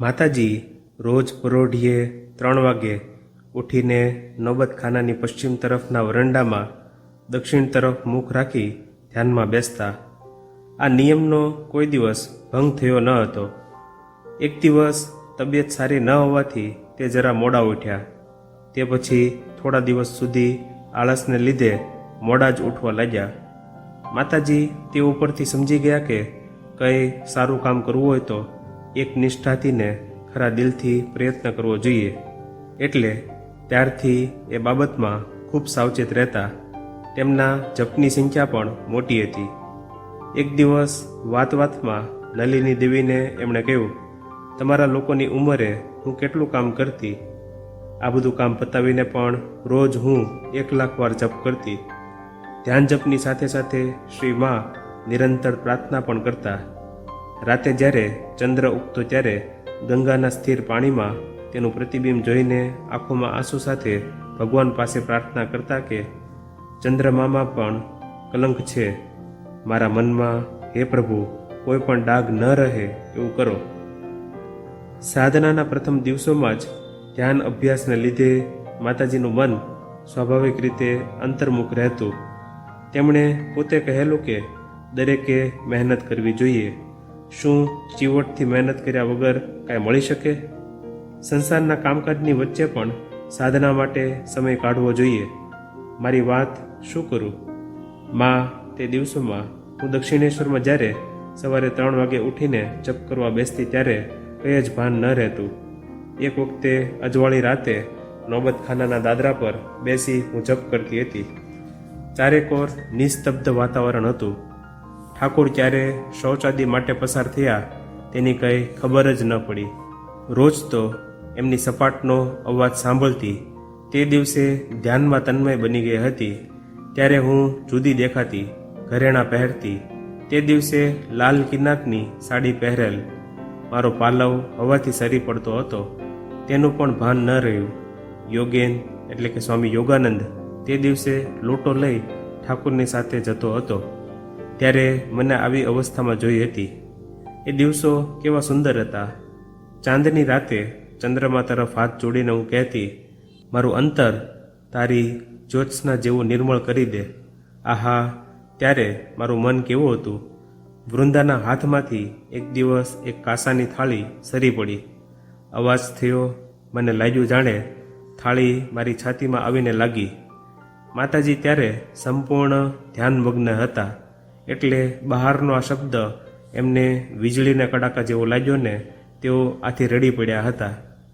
માતાજી રોજ પરોઢીએ ત્રણ વાગે ઉઠીને નોબતખાનાની પશ્ચિમ તરફના વરંડામાં દક્ષિણ તરફ મુખ રાખી ધ્યાનમાં બેસતા. આ નિયમનો કોઈ દિવસ ભંગ થયો ન હતો. એક દિવસ તબિયત સારી ન હોવાથી તે જરા મોડા ઉઠ્યા. તે પછી થોડા દિવસ સુધી આળસને લીધે મોડા જ ઉઠવા લાગ્યા. માતાજી તે ઉપરથી સમજી ગયા કે કંઈ સારું કામ કરવું હોય તો એક નિષ્ઠાથીને ખરા દિલથી પ્રયત્ન કરવો જોઈએ. એટલે ત્યારથી એ બાબતમાં ખૂબ સાવચેત રહેતા તેમના જપની સંખ્યા પણ મોટી હતી. એક દિવસ વાત વાતમાં નલિની દેવીને એમણે કહ્યું, તમારા લોકોની ઉંમરે હું કેટલું કામ કરતી? આ બધું કામ પતાવીને પણ રોજ હું એક લાખ વાર જપ કરતી. ધ્યાન જપની સાથે સાથે શ્રી મા નિરંતર પ્રાર્થના પણ કરતા. રાતે જ્યારે ચંદ્ર ઉગતો ત્યારે ગંગાના સ્થિર પાણીમાં તેનું પ્રતિબિંબ જોઈને આંખોમાં આંસુ સાથે ભગવાન પાસે પ્રાર્થના કરતા કે, ચંદ્રમામાં પણ કલંક છે. મારા મનમાં, હે પ્રભુ, કોઈ પણ ડાઘ ન રહે એવું કરો. સાધનાના પ્રથમ દિવસોમાં જ ધ્યાન અભ્યાસને લીધે માતાજીનું મન સ્વાભાવિક રીતે અંતર્મુખ રહેતું. તેમણે પોતે કહેલું કે, દરેકે મહેનત કરવી જોઈએ. શું ચીવટથી મહેનત કર્યા વગર કાંઈ મળી શકે? સંસારના કામકાજની વચ્ચે પણ સાધના માટે સમય કાઢવો જોઈએ. મારી વાત શું કરું? માં, તે દિવસોમાં હું દક્ષિણેશ્વરમાં જ્યારે સવારે ત્રણ વાગે ઉઠીને જપ કરવા બેસતી ત્યારે કંઈ જ ભાન ન રહેતું. એક વખતે અજવાળી રાતે નોબતખાનાના દાદરા પર બેસી હું જપ કરતી હતી. ચારેકોર નિસ્તબ્ધ વાતાવરણ હતું. ઠાકોર ક્યારે શૌચાદી માટે પસાર થયા, તેની કંઈ ખબર જ ન પડી. રોજ તો એમની સપાટનો અવાજ સાંભળતી તે દિવસે ધ્યાનમાં તન્મય બની ગઈ હતી. ત્યારે હું જુદી દેખાતી, ઘરેણાં પહેરતી. તે દિવસે લાલ કિનાકની સાડી પહેરેલ. મારો પાલવ હવાથી સરી પડતો હતો. તેનું પણ ભાન ન રહ્યું. યોગેન, એટલે કે સ્વામી યોગાનંદ, તે દિવસે લોટો લઈ ઠાકુરની સાથે જતો હતો. ત્યારે મને આવી અવસ્થામાં જોઈ હતી. એ દિવસો કેવા સુંદર હતા. ચાંદની રાતે ચંદ્રમા તરફ હાથ જોડીને હું કહેતી, મારું અંતર તારી જ્યોત્સના જેવું નિર્મળ કરી દે. આહા, ત્યારે મારું મન કેવું હતું? વૃંદાના હાથમાંથી એક દિવસ એક કાસાની થાળી સરી પડી. અવાજ થયો, મને લાગ્યું જાણે, થાળી મારી છાતીમાં આવીને લાગી. માતાજી ત્યારે સંપૂર્ણ ધ્યાનમગ્ન હતા. એટલે બહારનો આ શબ્દ એમને વીજળીના કડાકા જેવો લાગ્યો ને તેઓ આથી રડી પડ્યા હતા.